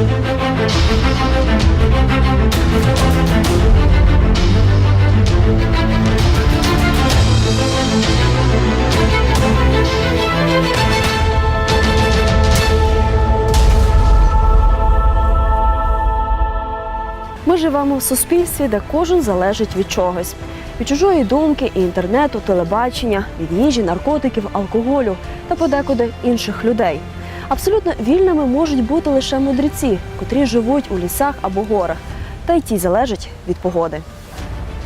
Ми живемо в суспільстві, де кожен залежить від чогось. Від чужої думки, і інтернету, телебачення, від їжі, наркотиків, алкоголю та подекуди інших людей. Абсолютно вільними можуть бути лише мудреці, котрі живуть у лісах або горах, та й ті залежать від погоди.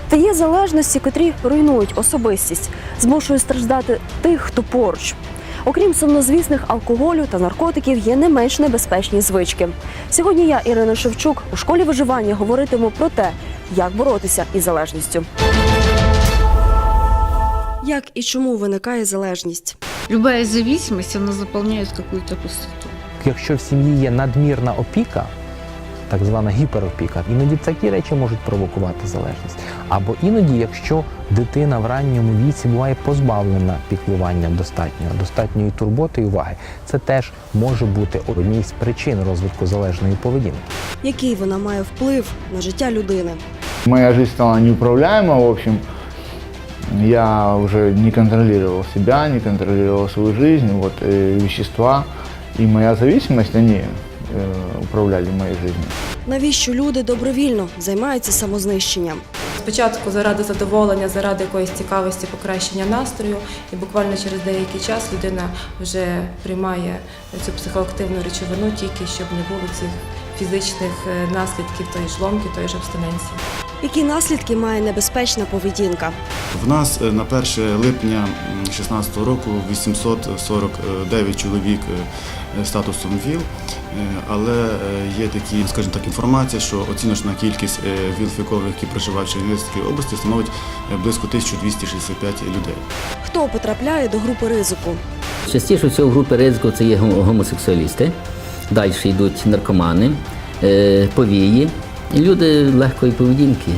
Та є залежності, котрі руйнують особистість, змушують страждати тих, хто поруч. Окрім сумнозвісних алкоголю та наркотиків, є не менш небезпечні звички. Сьогодні я, Ірина Шевчук, у школі виживання говоритиму про те, як боротися із залежністю. Як і чому виникає залежність? Любая зависимость, она заполняет какую-то пустоту. Якщо в сім'ї є надмірна опіка, так звана гіперопіка, іноді такі речі можуть провокувати залежність. Або іноді, якщо дитина в ранньому віці буває позбавлена піклування достатнього, достатньої турботи і уваги, це теж може бути однією з причин розвитку залежної поведінки. Який вона має вплив на життя людини? Моя жизнь стала неуправляема, в общем. Я уже не контролировал себя, не контролировал свою жизнь, вот, э, вещества и моя зависимость, они э, управляли моей жизнью. Навіщо люди добровільно займаються самознищенням? Спочатку заради задоволення, заради якоїсь цікавості, покращення настрою, і буквально через деякий час людина вже приймає цю психоактивну речовину тільки щоб не було цих фізичних е, наслідків тої ж ломки, тої ж абстиненції. Які наслідки має небезпечна поведінка? В нас е, на 1 липня 2016 року 849 чоловік е, статусом ВІЛ, е, але е, є такі, скажімо так, інформація, що оціночна кількість е, ВІЛ-фікових, які проживають в Чернігівській області, становить е, близько 1265 людей. Хто потрапляє до групи ризику? Частіше всього в групі ризику це є гомосексуалісти, далі йдуть наркомани, е, повії, і люди легкої поведінки.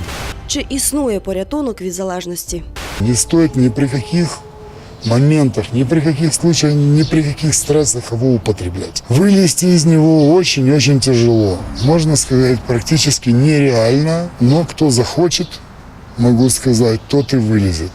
Чи існує порятунок від залежності? Не стоит ни при каких моментах, ни при каких случаях, ни при каких стрессах его употреблять. Вылезти из него очень-очень тяжело. Можно сказать, практически нереально, но кто захочет, могу сказать, тот и вылезет.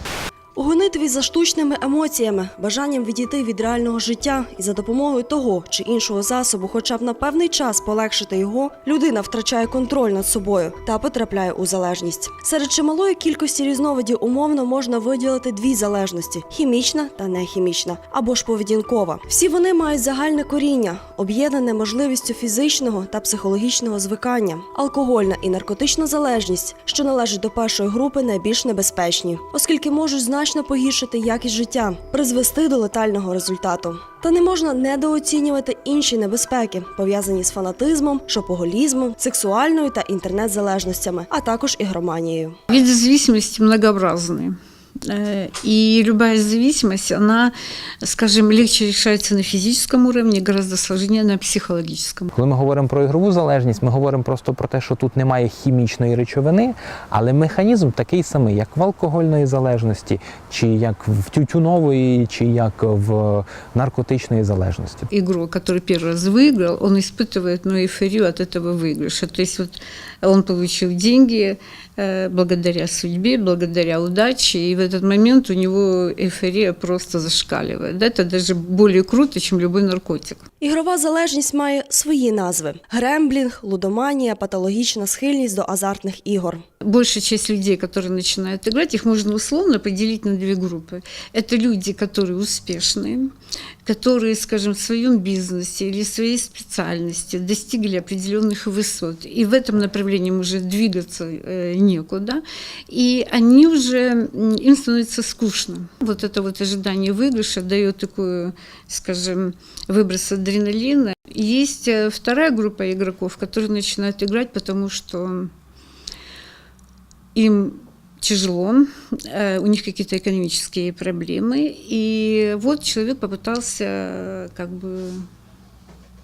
У гонитві за штучними емоціями, бажанням відійти від реального життя і за допомогою того чи іншого засобу, хоча б на певний час полегшити його, людина втрачає контроль над собою та потрапляє у залежність. Серед чималої кількості різновидів умовно можна виділити дві залежності: хімічна та нехімічна, або ж поведінкова. Всі вони мають загальне коріння, об'єднане можливістю фізичного та психологічного звикання. Алкогольна і наркотична залежність, що належить до першої групи, найбільш небезпечні, оскільки можуть значно погіршити якість життя, призвести до летального результату. Та не можна недооцінювати інші небезпеки, пов'язані з фанатизмом, шопоголізмом, сексуальною та інтернет-залежностями, а також ігроманією. Від звісності многообразные. Э, И любая зависимость, она, скажем, легче решается на физическом уровне, гораздо сложнее на психологическом. Коли ми говоримо про ігрову залежність, ми говоримо просто про те, що тут немає хімічної речовини, але механізм такий самий, як в алкогольної залежності, чи як в тютюнової, чи як в наркотичної залежності. Игрок, который первый раз выиграл, он испытывает ну, эйфорию от этого выигрыша. То есть вот он получил деньги э, благодаря судьбе, благодаря удаче, и в этот момент у него эйфория просто зашкаливает. Да, Это даже более круто, чем любой наркотик. Ігрова залежність має свої назви: гремблінг, лудоманія, патологічна схильність до азартних ігор. Большая часть людей, которые начинают играть, их можно условно поделить на две группы. Это люди, которые успешные, которые, скажем, в своем бизнесе или своей специальности достигли определенных высот. И в этом направлении уже двигаться э, некуда. И они уже, им становится скучно. Вот это вот ожидание выигрыша дает такую, скажем, выброс адреналина. Есть э, вторая группа игроков, которые начинают играть, потому что им тяжело, э, у них какие-то экономические проблемы, и вот человек попытался э, как бы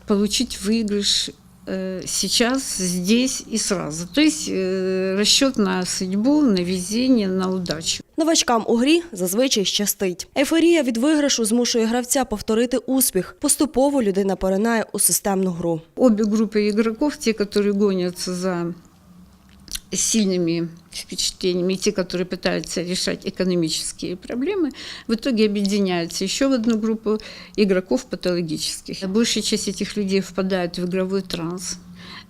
получить выигрыш э, сейчас, здесь и сразу. То есть э, расчет на судьбу, на везение, на удачу. Новачкам у грі зазвичай щастить. Ейфорія від виграшу змушує гравця повторити успіх. Поступово людина поринає у системну гру. Обе группы игроков, те, которые гонятся за сильными впечатлениями, и те, которые пытаются решать экономические проблемы, в итоге объединяются еще в одну группу игроков патологических. Большая часть этих людей впадает в игровой транс.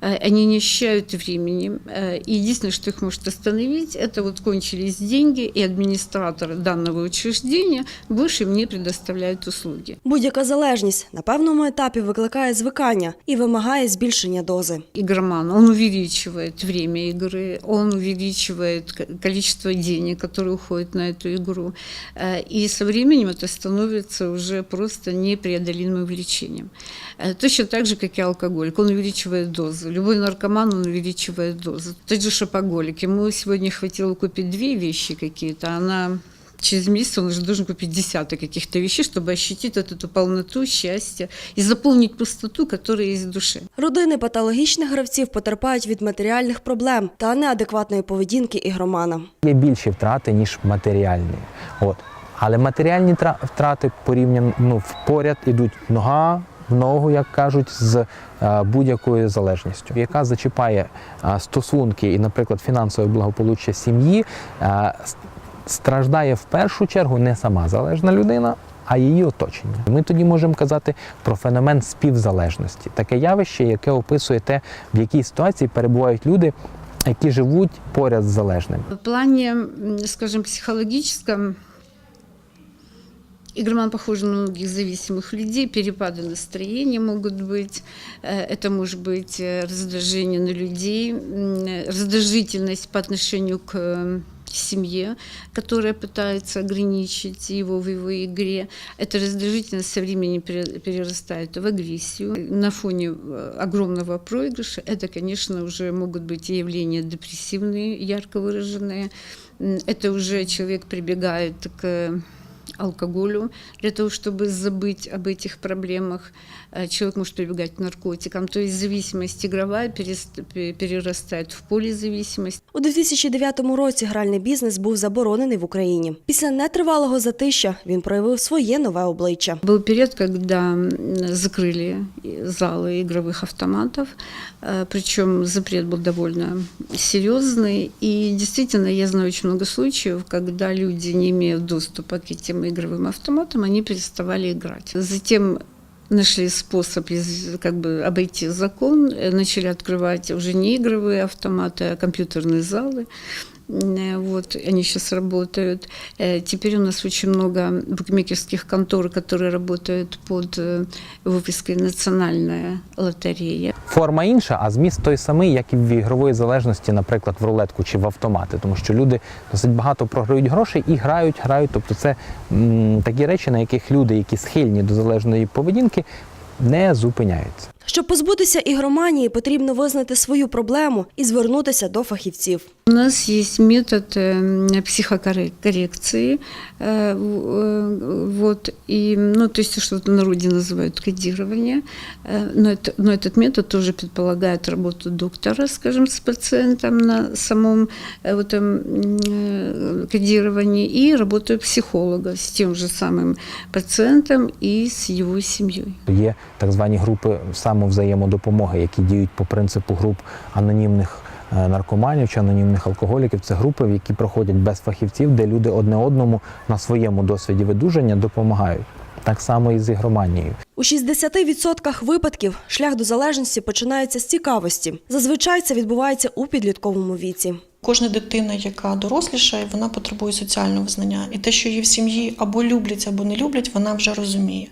Э, Они не ощущают времени. Э, И единственное, что их может остановить, это вот кончились деньги, и администратор данного учреждения больше им не предоставляют услуги. Будь-яка залежність на певному етапі викликає звикання і вимагає збільшення дози. игроман, он увеличивает время игры, он увеличивает к- количество денег, которые уходят на эту игру. Э, И со временем это становится уже просто непреодолимым влечением. Э, Точно так же, как и алкоголик. Он увеличивает дозу. Любой наркоман, он увеличивает дозу. Тот же шопоголик. Ему сегодня хватило купить две вещи какие-то, а она через месяц он уже должен купить десяток каких-то вещей, чтобы ощутить вот эту полноту, счастье и заполнить пустоту, которая есть в душе. Родини патологічних гравців потерпають від матеріальних проблем та неадекватної поведінки ігромана. Є більші втрати, ніж матеріальні. От. Але матеріальні тра- втрати порівняно ну, поряд ідуть нога в ногу, як кажуть, з е, будь-якою залежністю, яка зачіпає е, стосунки і, наприклад, фінансове благополуччя сім'ї, е, страждає в першу чергу не сама залежна людина. А її оточення. Ми тоді можемо казати про феномен співзалежності, таке явище, яке описує те, в якій ситуації перебувають люди, які живуть поряд з залежним. В плане, м, скажем, психологическом, игроман похож на многих зависимых людей, перепады настроения могут быть, э, это может быть э, раздражение на людей, раздражительность по отношению к э, семье, которая пытается ограничить его в его игре. Эта раздражительность со временем пере- перерастает в агрессию. На фоне э, огромного проигрыша это, конечно, уже могут быть явления депрессивные, ярко выраженные. Это уже человек прибегает к алкоголю для того, чтобы забыть об этих проблемах. Э, Человек может прибегать к наркотикам. То есть зависимость игровая перест- пе- перерастает в полизависимость. У 2009 році гральний бізнес був заборонений в Україні. Після нетривалого затища він проявив своє нове обличчя. Был период, когда м, закрыли залы игровых автоматов, э, причем запрет был довольно серьезный. И действительно, я знаю очень много случаев, когда люди, не имея доступа к этим игровым автоматам, они переставали играть. Затем нашли способ из- как бы обойти закон, э, начали открывать уже не игровые автоматы, а компьютерные залы. Э, Вот, они сейчас работают. Э, Теперь у нас очень много букмекерских контор, которые работают под э, вывеской «Национальная лотерея». Форма інша, а зміст той самий, як і в ігрової залежності, наприклад, в рулетку чи в автомати, тому що люди досить багато програють грошей і грають, грають. Тобто це м, такі речі, на яких люди, які схильні до залежної поведінки, не зупиняються. Щоб позбутися ігроманії, потрібно визнати свою проблему і звернутися до фахівців. У нас есть метод э, психокоррекции, э, в- э, вот, и, ну, то есть, что в народе называют кодирование, Э, но, это, но этот метод тоже предполагает работу доктора, скажем, с пациентом на самом э, вот, этом, э, кодировании и работу психолога с тем же самым пациентом и с его семьей. Є так звані групи самовзаємодопомоги, які діють по принципу груп анонімних е, наркоманів чи анонімних алкоголіків. Це групи, в які проходять без фахівців, де люди одне одному на своєму досвіді видужання допомагають. Так само і з ігроманією. У 60% випадків шлях до залежності починається з цікавості. Зазвичай це відбувається у підлітковому віці. Кожна дитина, яка дорослішає, вона потребує соціального визнання. І те, що її в сім'ї або люблять, або не люблять, вона вже розуміє.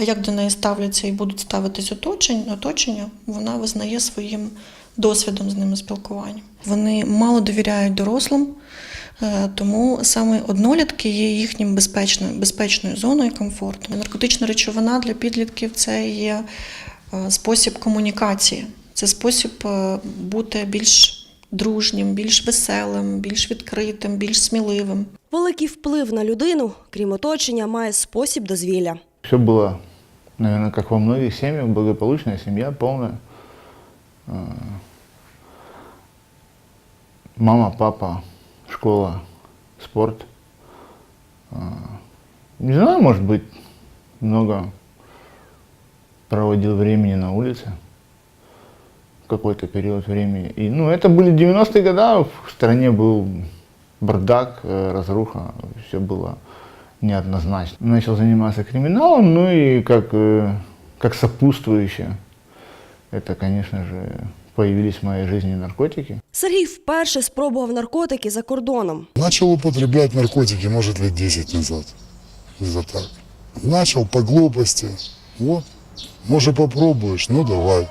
А як до неї ставляться і будуть ставитись оточення, оточення вона визнає своїм досвідом з ними спілкування. Вони мало довіряють дорослим, е, тому саме однолітки є їхнім безпечною, безпечною зоною комфорту. Наркотична речовина для підлітків це є е, спосіб комунікації, це спосіб е, бути більш дружнім, більш веселим, більш відкритим, більш сміливим. Великий вплив на людину, крім оточення, має спосіб дозвілля. Все было, наверное, как во многих семьях, благополучная семья, полная. Э, мама, папа, школа, спорт. Э, не знаю, может быть, много проводил времени на улице какой-то период времени. И, ну, это были 90-е годы, в стране был бардак, э, разруха, все было неоднозначно. Начал заниматься криминалом, ну и как, э, как сопутствующее, это, конечно же, появились в моей жизни наркотики. Сергій вперше спробував наркотики за кордоном. Начал употреблять наркотики, может, лет 10 назад. За так. Начал по глупости. Вот, может, попробуешь, ну давай.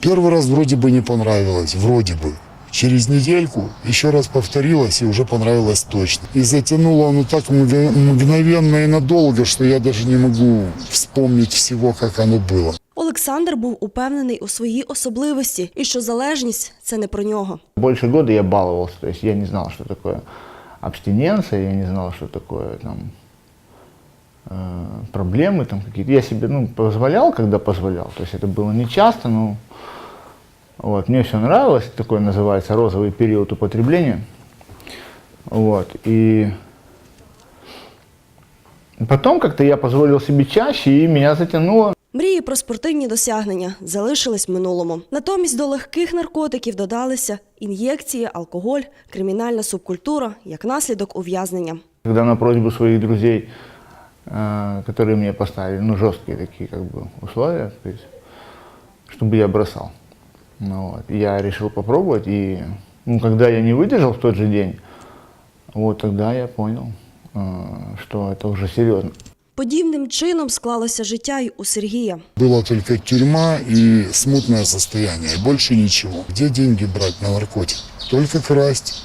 Первый раз вроде бы не понравилось, вроде бы. Через недельку еще раз повторилось и уже понравилось точно. И затянуло оно так мгновенно мгновенно и надолго, что я даже не могу вспомнить всего, как оно было. Олександр був упевнений у своїй особливості і що залежність це не про нього. Больше года я баловался, то есть я не знал, что такое абстиненция, я не знал, что такое там э, проблемы там какие-то. Я себе ну, позволял, когда позволял, то есть это было не часто, но вот, мне все нравилось, такой называется розовый период употребления. Вот, и потом как-то я позволил себе чаще, и меня затянуло Мрії про спортивні досягнення залишились в минулому. Натомість до легких наркотиків додалися ін'єкції, алкоголь, кримінальна субкультура як наслідок ув'язнення. Когда на просьбу своих друзей, э, которые мне поставили, ну, жесткие такие как бы условия, то есть, чтобы я бросал. Ну, вот, я решил попробовать, и ну, когда я не выдержал в тот же день, вот тогда я понял, э, что это уже серьезно. Подібним чином склалося життя й у Сергія. Была только тюрьма и смутное состояние, и больше ничего. Где деньги брать на наркотик? Только красть,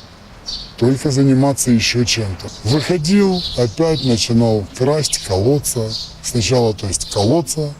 только заниматься еще чем-то. Выходил, опять начинал красть, колоться. Сначала, то есть, колоться,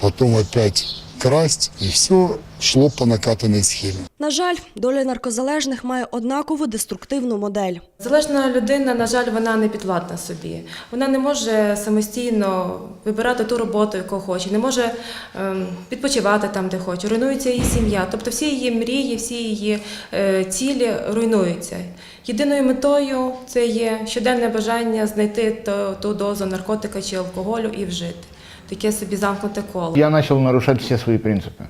потом опять красть, и все шло по накатанной схеме. На жаль, доля наркозалежних має однакову деструктивну модель. Залежна людина, на жаль, вона не підвладна собі. Вона не може самостійно вибирати ту роботу, яку хоче, не може ем, відпочивати там, де хоче. Руйнується її сім'я. Тобто всі її мрії, всі її е, цілі руйнуються. Єдиною метою це є щоденне бажання знайти ту, ту дозу наркотика чи алкоголю і вжити Таке собі замкнуте коло. Я начал нарушать все свои принципы.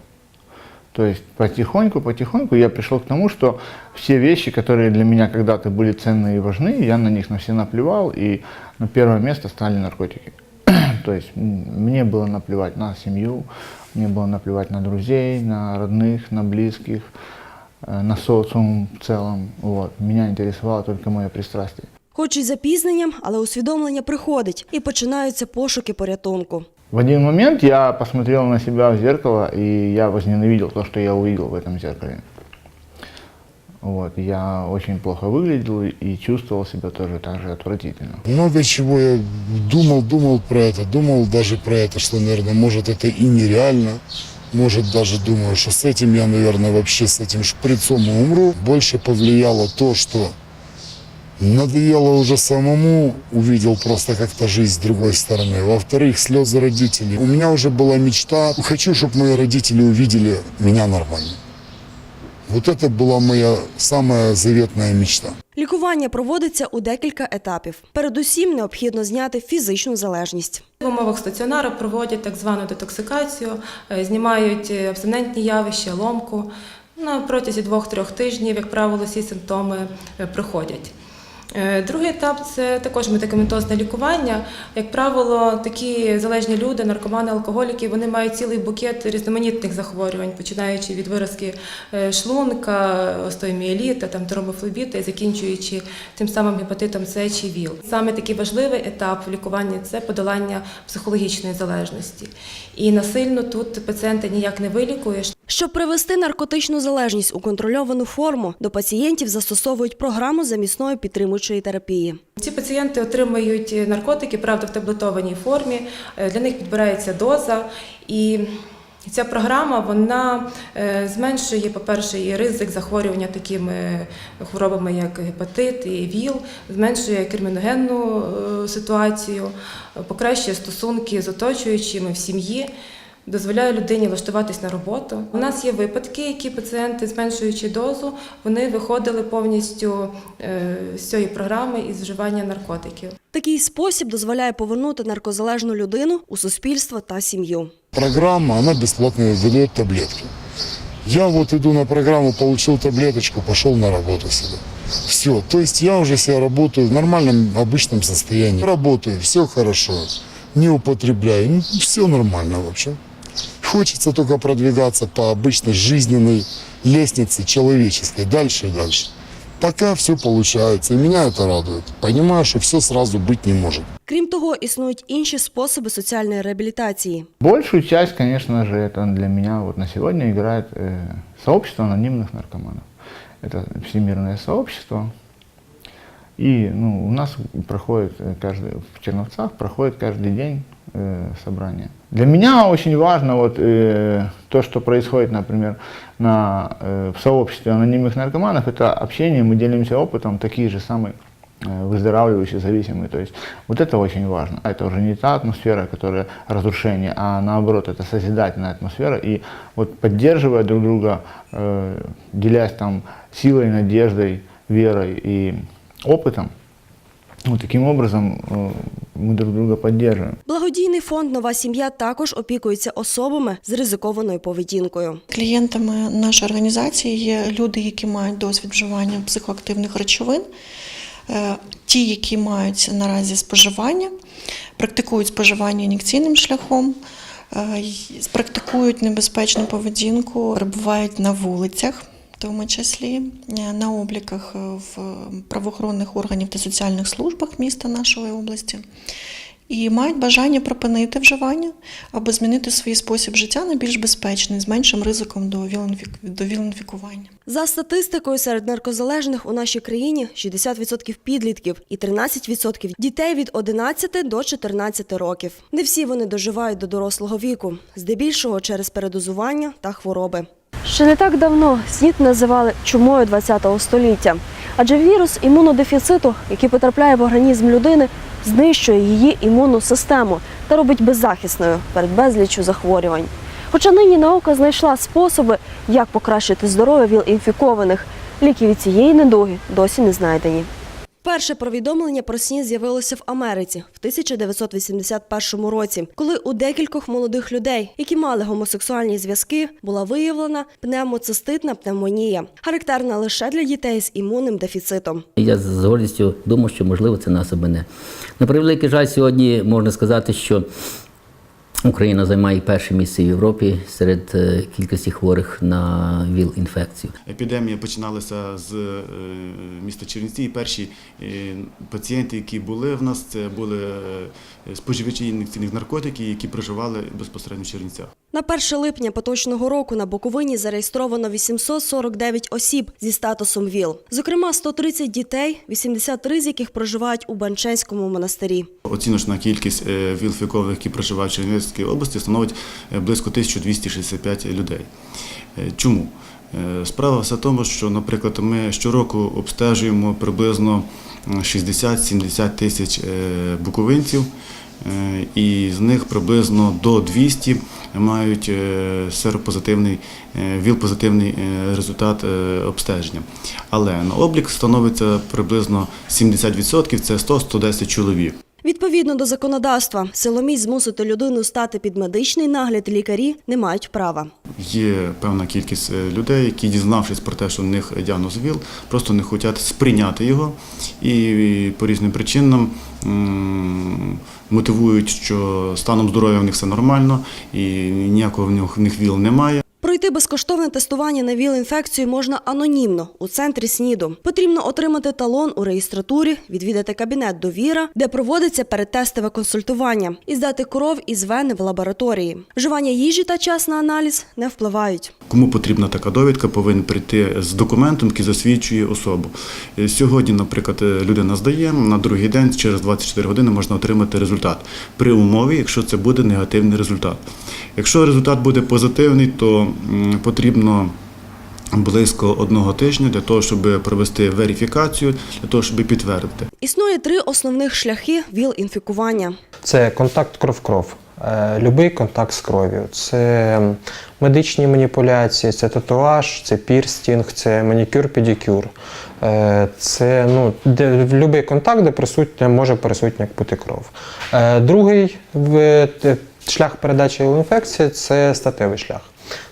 То есть потихоньку, потихоньку я пришел к тому, что все вещи, которые для меня когда-то были ценны и важны, я на них на все наплевал, и на первое место стали наркотики. То есть м, мне было наплевать на семью, мне было наплевать на друзей, на родных, на близких, э, на социум в целом. Вот. Меня интересовало только мое пристрастие. Хоч і з запізненням, але усвідомлення приходить і починаються пошуки порятунку. В один момент я посмотрел на себя в зеркало, и я возненавидел то, что я увидел в этом зеркале. Вот, я очень плохо выглядел и чувствовал себя тоже так же отвратительно. Много чего я думал, думал про это, думал даже про это, что, наверное, может это и нереально. Может, даже думаю, что с этим я, наверное, вообще с этим шприцом умру. Больше повлияло то, что надоело уже самому, увидел просто как-то жизнь с другой стороны. Во-вторых, слезы родителей. У меня уже была мечта, хочу, чтобы мои родители увидели меня нормально. Вот это была моя самая заветная мечта. Лікування проводиться у декілька етапів. Передусім необхідно зняти фізичну залежність. В умовах стаціонару проводять так звану детоксикацію, е, знімають е, абстинентні явища, ломку. На протязі двох-трьох тижнів, як правило, всі симптоми е, проходять. Е, Другий етап це також медикаментозне лікування. Як правило, такі залежні люди, наркомани, алкоголіки, вони мають цілий букет різноманітних захворювань, починаючи від виразки е, шлунка, остеоміеліта, там тромбофлебіта і закінчуючи тим самим гепатитом С чи ВІЛ. Саме такий важливий етап в лікуванні це подолання психологічної залежності. І насильно тут пацієнта ніяк не вилікуєш. Щоб привести наркотичну залежність у контрольовану форму, до пацієнтів застосовують програму замісної підтримуючої терапії. Ці пацієнти отримують наркотики, правда, в таблетованій формі. Е, Для них підбирається доза і. Ця програма вона е, зменшує, по-перше, і ризик захворювання такими хворобами, як гепатит і ВІЛ, зменшує криміногенну е, ситуацію, покращує стосунки з оточуючими в сім'ї. Дозволяє людині влаштуватись на роботу. У нас є випадки, які пацієнти, зменшуючи дозу, вони виходили повністю е, з цієї програми із вживання наркотиків. Такий спосіб дозволяє повернути наркозалежну людину у суспільство та сім'ю. Программа, она бесплатно выдает таблетки. Я вот иду на программу, получил таблеточку, пошел на работу себе. Все, то есть я уже себя работаю в нормальном, обычном состоянии. Работаю, все хорошо, не употребляю, ну, все нормально вообще. Хочется только продвигаться по обычной жизненной лестнице человеческой, дальше и дальше. Пока все получается, и меня это радует. Понимаю, что все сразу быть не может. Крім того, існують інші способи соціальної реабілітації. Большую часть, конечно же, это для меня вот на сегодня играет э, сообщество анонимных наркоманов. Это всемирное сообщество. И ну, у нас проходит э, каждый, в Черновцах проходит каждый день э, собрание. Для меня очень важно вот, э, то, что происходит, например, на, э, в сообществе анонимных наркоманов, это общение, мы делимся опытом, такие же самые э, выздоравливающие, зависимые. То есть вот это очень важно. Это уже не та атмосфера, которая разрушение, а наоборот, это созидательная атмосфера. И вот поддерживая друг друга, э, делясь там силой, надеждой, верой и опытом, вот таким образом э, мы друг друга поддерживаем. Благодійний фонд Нова сім'я також опікується особами з ризикованою поведінкою. Клієнтами нашої організації є люди, які мають досвід вживання психоактивних речовин, е, ті, які мають наразі споживання, практикують споживання ін'єкційним шляхом, е, практикують небезпечну поведінку, перебувають на вулицях. Тому числі е, на обліках е, в правоохоронних органів та соціальних службах міста нашої області, і мають бажання припинити вживання або змінити свій спосіб життя на більш безпечний, з меншим ризиком до віл-інфікування. За статистикою, серед наркозалежних у нашій країні 60% підлітків і 13% дітей від 11 до 14 років. Не всі вони доживають до дорослого віку, здебільшого через передозування та хвороби. Ще не так давно СНІД називали чумою ХХ століття, адже вірус імунодефіциту, який потрапляє в організм людини, знищує її імунну систему та робить беззахисною перед безліччю захворювань. Хоча нині наука знайшла способи, як покращити здоров'я ВІЛ-інфікованих, ліки від цієї недуги досі не знайдені. Перше повідомлення про сніг з'явилося в Америці в 1981 році, коли у декількох молодих людей, які мали гомосексуальні зв'язки, була виявлена пневмоциститна пневмонія, характерна лише для дітей з імунним дефіцитом. Я з гордістю думаю, що можливо це нас або не. На превеликий жаль, сьогодні можна сказати, що Україна займає перше місце в Європі серед е, кількості хворих на ВІЛ-інфекцію. Епідемія починалася з е, міста Чернівці. І перші е, пацієнти, які були в нас, це були споживачі ін'єкційних наркотиків, які проживали безпосередньо в Чернівцях. На 1 липня поточного року на Буковині зареєстровано 849 осіб зі статусом ВІЛ. Зокрема, 130 дітей, 83 з яких проживають у Банченському монастирі. Оціночна кількість вілфікових, які проживають в Чернівецькій області, становить е, близько 1265 людей. Е, Чому? Е, Справа все в тому, що, наприклад, ми щороку обстежуємо приблизно 60-70 тисяч буковинців, і з них приблизно до 200 мають серопозитивний, ВІЛ-позитивний результат обстеження. Але на облік становиться приблизно 70%, це 100-110 чоловік. Відповідно до законодавства, силоміць змусити людину стати під медичний нагляд лікарі не мають права. Є певна кількість е, людей, які, дізнавшись про те, що в них діагноз ВІЛ, просто не хочуть сприйняти його і по різним причинам мотивують, що станом здоров'я в них все нормально і ніякого в них- в них ВІЛ немає. Пройти безкоштовне тестування на ВІЛ-інфекцію можна анонімно у центрі СНІДу. Потрібно отримати талон у реєстратурі, відвідати кабінет довіра, де проводиться передтестове консультування, і здати кров із вени в лабораторії. Вживання їжі та час на аналіз не впливають. Кому потрібна така довідка, повинен прийти з документом, який засвідчує особу. Е, Сьогодні, наприклад, е, людина здає, на другий день через 24 години можна отримати результат при умові, якщо це буде негативний результат. Якщо результат буде позитивний, то потрібно близько одного тижня для того, щоб провести верифікацію, для того, щоб підтвердити. Існує три основних шляхи ВІЛ-інфікування. Це контакт кров-кров. е, любий контакт з кров'ю. Це медичні маніпуляції, це татуаж, це пірстінг, це манікюр, педикюр. Е, Це ну, де, будь-який контакт, де присутня, може присутня бути кров. Е, Другий шлях передачі інфекції це статевий шлях.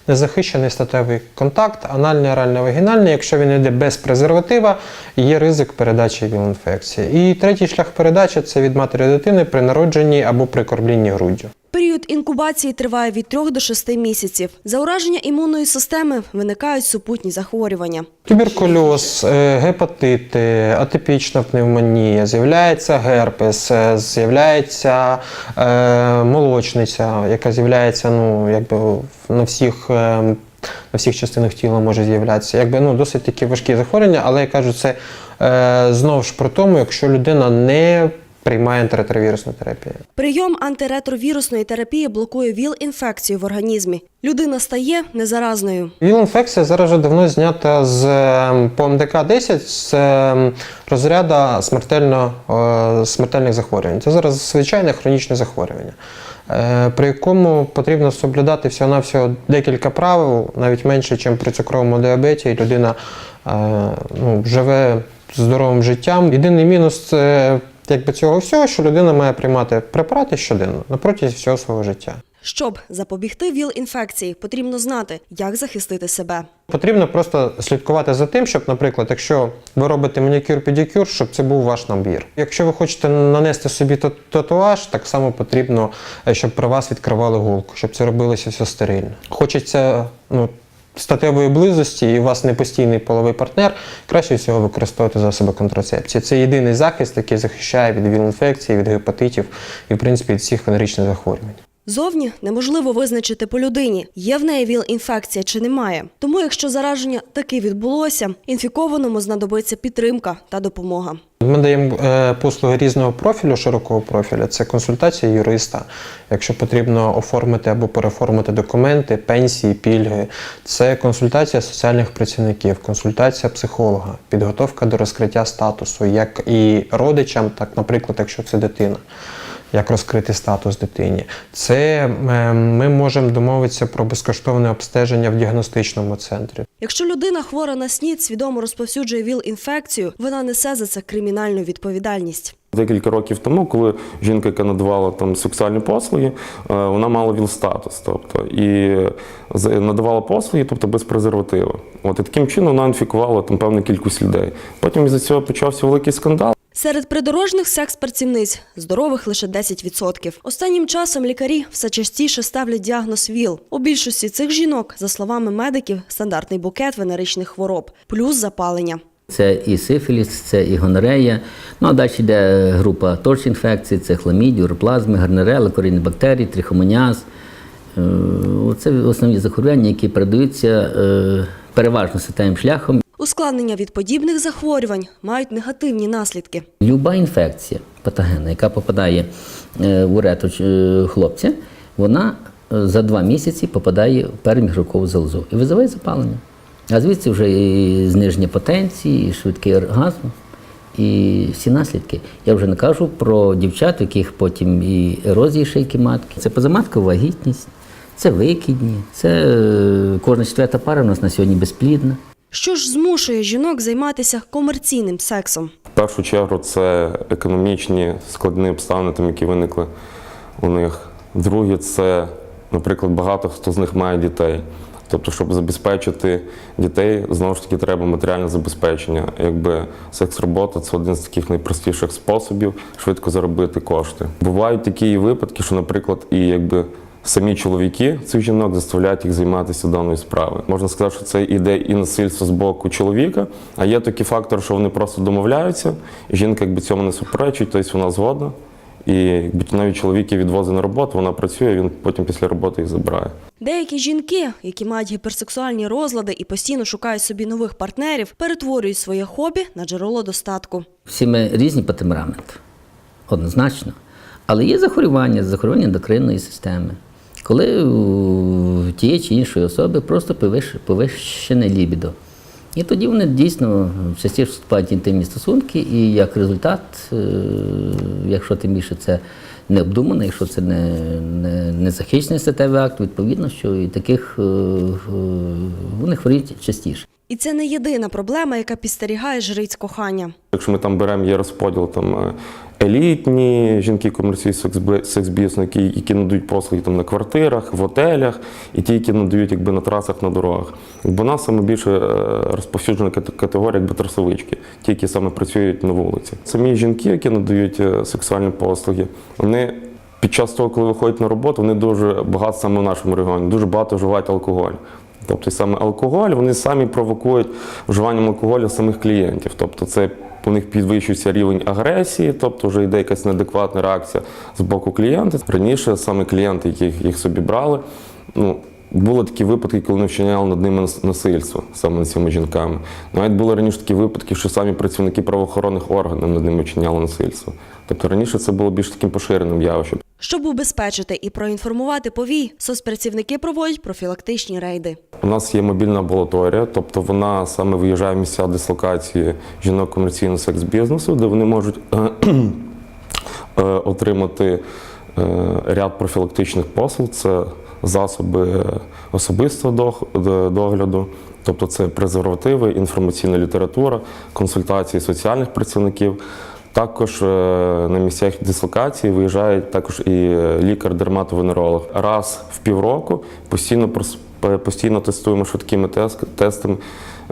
Незахищений статевий контакт, анальний, оральний, вагінальний. Якщо він йде без презерватива, є ризик передачі ВІЛ-інфекції. І третій шлях передачі це від матері дитини при народженні або при кормлінні груддю. Період інкубації триває від 3 до 6 місяців. За ураження імунної системи виникають супутні захворювання. Туберкульоз, е, гепатити, атипічна пневмонія, з'являється герпес, е, з'являється е, молочниця, яка з'являється ну, якби на всіх. На всіх частинах тіла може з'являтися. Якби ну досить такі важкі захворювання, але я кажу, це е, знову ж про тому, якщо людина не приймає антиретровірусну терапію. Прийом антиретровірусної терапії блокує ВІЛ-інфекцію в організмі. Людина стає незаразною. ВІЛ-інфекція зараз вже давно знята з ем, по МДК-10 з ем, розряду смертельно, е, смертельних захворювань. Це зараз звичайне хронічне захворювання, е, при якому потрібно соблюдати всього-навсього декілька правил, навіть менше, ніж при цукровому діабеті, і людина е, ну, живе здоровим життям. Єдиний мінус це якби цього всього, що людина має приймати препарати щоденно на протязі всього свого життя. Щоб запобігти ВІЛ-інфекції, потрібно знати, як захистити себе. Потрібно просто слідкувати за тим, щоб, наприклад, якщо ви робите манікюр-педикюр, щоб це був ваш набір. Якщо ви хочете нанести собі татуаж, так само потрібно, е, щоб при вас відкривали гулку, щоб це робилося все стерильно. Хочеться ну, статевої близості, і у вас не постійний половий партнер, краще всього використовувати засоби контрацепції. Це єдиний захист, який захищає від ВІЛ-інфекції, від гепатитів і, в принципі, від всіх венеричних захворювань. Зовні неможливо визначити по людині, є в неї ВІЛ-інфекція чи немає. Тому, якщо зараження таки відбулося, інфікованому знадобиться підтримка та допомога. Ми даємо е, послуги різного профілю, широкого профілю. Це консультація юриста, якщо потрібно оформити або переоформити документи, пенсії, пільги. Це консультація соціальних працівників, консультація психолога, підготовка до розкриття статусу, як і родичам, так, наприклад, якщо це дитина. Як розкрити статус дитині? Це е, ми можемо домовитися про безкоштовне обстеження в діагностичному центрі. Якщо людина хвора на СНІД, свідомо розповсюджує ВІЛ-інфекцію, вона несе за це кримінальну відповідальність. Декілька років тому, коли жінка, яка надавала там сексуальні послуги, е, вона мала ВІЛ-статус, тобто і надавала послуги, тобто без презерватива. От і таким чином вона інфікувала там певну кількість людей. Потім із-за цього почався великий скандал. Серед придорожних секс-працівниць здорових лише 10%. Останнім часом лікарі все частіше ставлять діагноз ВІЛ. У більшості цих жінок, за словами медиків, стандартний букет венеричних хвороб, плюс запалення. Це і сифіліс, це і гонорея. Ну а далі йде група торч-інфекцій, це хламідію, уроплазми, гарнерела, корінні бактерії, трихомоніаз. Е, Це основні захворювання, які передаються е, переважно статевим шляхом. Ускладнення від подібних захворювань мають негативні наслідки. Люба інфекція патогенна, яка попадає е, в уретру е, хлопця, вона е, за два місяці попадає в переміжкову залозу і визиває запалення. А звідси вже і зниження потенції, і швидкий оргазм, і всі наслідки. Я вже не кажу про дівчат, у яких потім і ерозії шийки матки. Це позаматкова вагітність, це викидні, це е, кожна четверта пара у нас на сьогодні безплідна. Що ж змушує жінок займатися комерційним сексом? В першу чергу це економічні складні обставини, там, які виникли у них. Друге, це, наприклад, багато хто з них має дітей. Тобто, щоб забезпечити дітей, знову ж таки, треба матеріальне забезпечення. Якби секс-робота це один з таких найпростіших способів швидко заробити кошти. Бувають такі випадки, що, наприклад, і якби самі чоловіки цих жінок заставляють їх займатися даною справою. Можна сказати, що це іде і насильство з боку чоловіка, а є такий фактор, що вони просто домовляються, і жінка якби цьому не суперечить, тобто вона згодна. І якби навіть чоловік її відвозить на роботу, вона працює, він потім після роботи їх забирає. Деякі жінки, які мають гіперсексуальні розлади і постійно шукають собі нових партнерів, перетворюють своє хобі на джерело достатку. Всі ми різні по темпераменту, однозначно. Але є захворювання, захворювання ендокринної системи, коли у тієї чи іншої особи просто повищене лібідо. І тоді вони дійсно частіше вступають в інтимні стосунки, і як результат, е, якщо тим більше це не обдумана, якщо це не, не, не захищений статевий акт, відповідно, що і таких е, вони хворіють частіше. І це не єдина проблема, яка підстерігає жриць кохання. Якщо ми там беремо є розподіл там е, елітні жінки, комерційні секс- секс-бізнесники, які надають послуги там на квартирах, в отелях, і ті, які надають якби на трасах, на дорогах. Якби у нас саме більше е, розповсюджена кате- категорія якби трасовички, ті, які саме працюють на вулиці. Самі жінки, які надають е, сексуальні послуги, вони. Під час того, коли виходять на роботу, вони дуже багато саме в нашому регіоні, дуже багато вживають алкоголь. Тобто саме алкоголь, вони самі провокують вживанням алкоголю самих клієнтів. Тобто це у них підвищується рівень агресії, тобто вже йде якась неадекватна реакція з боку клієнта. Раніше саме клієнти, які їх собі брали, ну. Були такі випадки, коли вони вчиняли над ними насильство, саме цими жінками. Навіть були раніше такі випадки, що самі працівники правоохоронних органів над ними вчиняли насильство. Тобто раніше це було більш таким поширеним явищем. Щоб убезпечити і проінформувати повій, соцпрацівники проводять профілактичні рейди. У нас є мобільна амбулаторія, тобто вона саме виїжджає в місця дислокації жінок комерційного секс-бізнесу, де вони можуть е, отримати е, ряд профілактичних послуг. Це засоби особистого дог- догляду, тобто це презервативи, інформаційна література, консультації соціальних працівників. Також е, на місцях дислокації виїжджає також і е, лікар-дерматовенеролог. Раз в півроку постійно постійно тестуємо швидкими тестами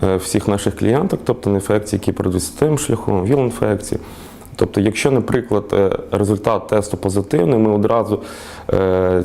е, всіх наших клієнток, тобто на інфекції, які перейдуть тим шляхом, віл-інфекції. Тобто, якщо, наприклад, результат тесту позитивний, ми одразу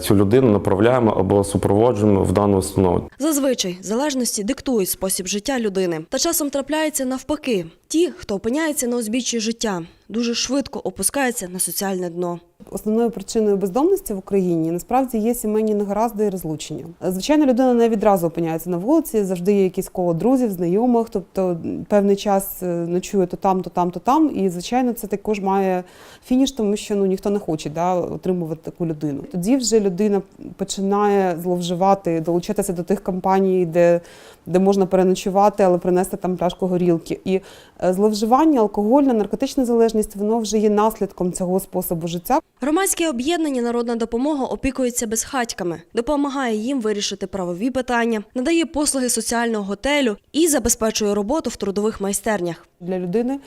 цю людину направляємо або супроводжуємо в дану установу. Зазвичай залежності диктують спосіб життя людини. Та часом трапляється навпаки. Ті, хто опиняється на узбіччі життя, дуже швидко опускаються на соціальне дно. Основною причиною бездомності в Україні насправді є сімейні негаразди і розлучення. Звичайно, людина не відразу опиняється на вулиці, завжди є якісь коло друзів, знайомих, тобто певний час е, ночує то там, то там, то там. І звичайно, це також має фініш, тому що ну ніхто не хоче да, отримувати таку людину. Тоді вже людина починає зловживати, долучатися до тих компаній, де, де можна переночувати, але принести там пляшку горілки. І е, зловживання, алкогольна, наркотична залежність, воно вже є наслідком цього способу життя. Громадське об'єднання Народна допомога опікується безхатьками, допомагає їм вирішити правові питання, надає послуги соціального готелю і забезпечує роботу в трудових майстернях. для людини,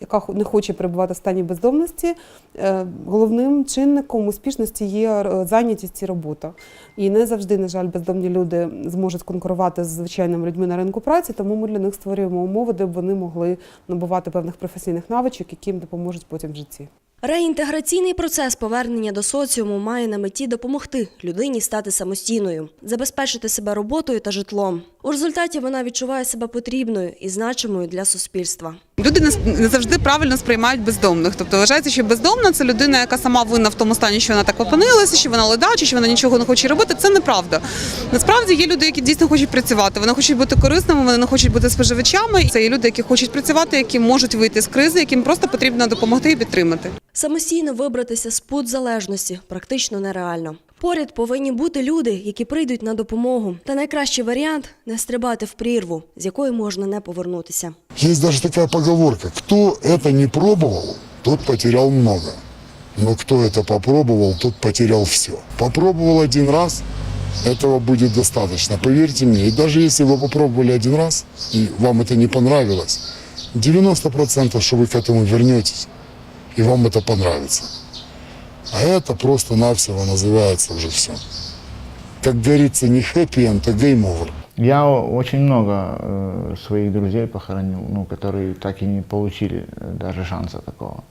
яка не хоче перебувати в стані бездомності, е, головним чинником успішності є е, зайнятість і робота. І не завжди, на жаль, бездомні люди зможуть конкурувати з звичайними людьми на ринку праці, тому ми для них створюємо умови, де б вони могли набувати певних професійних навичок, які їм допоможуть потім в житті. Реінтеграційний процес повернення до соціуму має на меті допомогти людині стати самостійною, забезпечити себе роботою та житлом. У результаті вона відчуває себе потрібною і значимою для суспільства. Люди не, завжди правильно сприймають бездомних. Тобто вважається, що бездомна це людина, яка сама винна в тому стані, що вона так опинилася, що вона ледача, що вона нічого не хоче робити. Це неправда. Насправді є люди, які дійсно хочуть працювати. Вони хочуть бути корисними, вони не хочуть бути споживачами. Це є люди, які хочуть працювати, які можуть вийти з кризи, яким просто потрібно допомогти і підтримати. Самостійно вибратися з пут залежності практично нереально. Поряд повинні бути люди, які прийдуть на допомогу. Та найкращий варіант не стрибати в прірву, з якої можна не повернутися. Есть даже такая поговорка, кто это не пробовал, тот потерял много. Но кто это попробовал, тот потерял все. Попробовал один раз, этого будет достаточно, поверьте мне. И даже если вы попробовали один раз, и вам это не понравилось, 90% что вы к этому вернетесь, и вам это понравится. А это просто-навсего называется уже все. Как говорится, не хэппи-энд, а гейм овер. Я очень много э, своих друзей похоронил, ну, которые так и не получили э, даже шанса такого,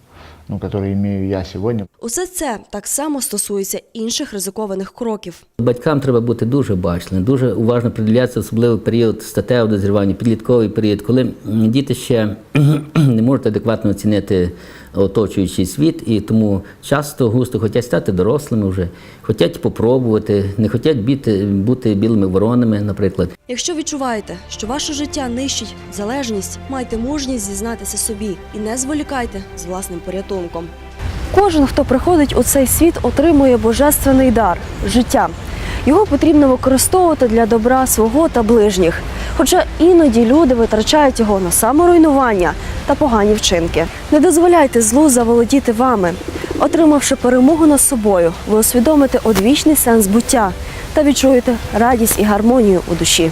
ну, который имею я сегодня. Усе це так само стосується інших ризикованих кроків. Батькам треба бути дуже бачним, дуже уважно приділятися, особливо в період статевого дозрівання, підлітковий період, коли м, діти ще не можуть адекватно оцінити оточуючий світ, і тому часто густо хочуть стати дорослими вже, хочуть попробувати, не хочуть бути, бути білими воронами, наприклад. Якщо відчуваєте, що ваше життя нищить залежність, майте мужність зізнатися собі і не зволікайте з власним порятунком. Кожен, хто приходить у цей світ, отримує божественний дар життя. Його потрібно використовувати для добра свого та ближніх. Хоча іноді люди витрачають його на саморуйнування та погані вчинки. Не дозволяйте злу заволодіти вами. Отримавши перемогу над собою, ви усвідомите одвічний сенс буття та відчуєте радість і гармонію у душі.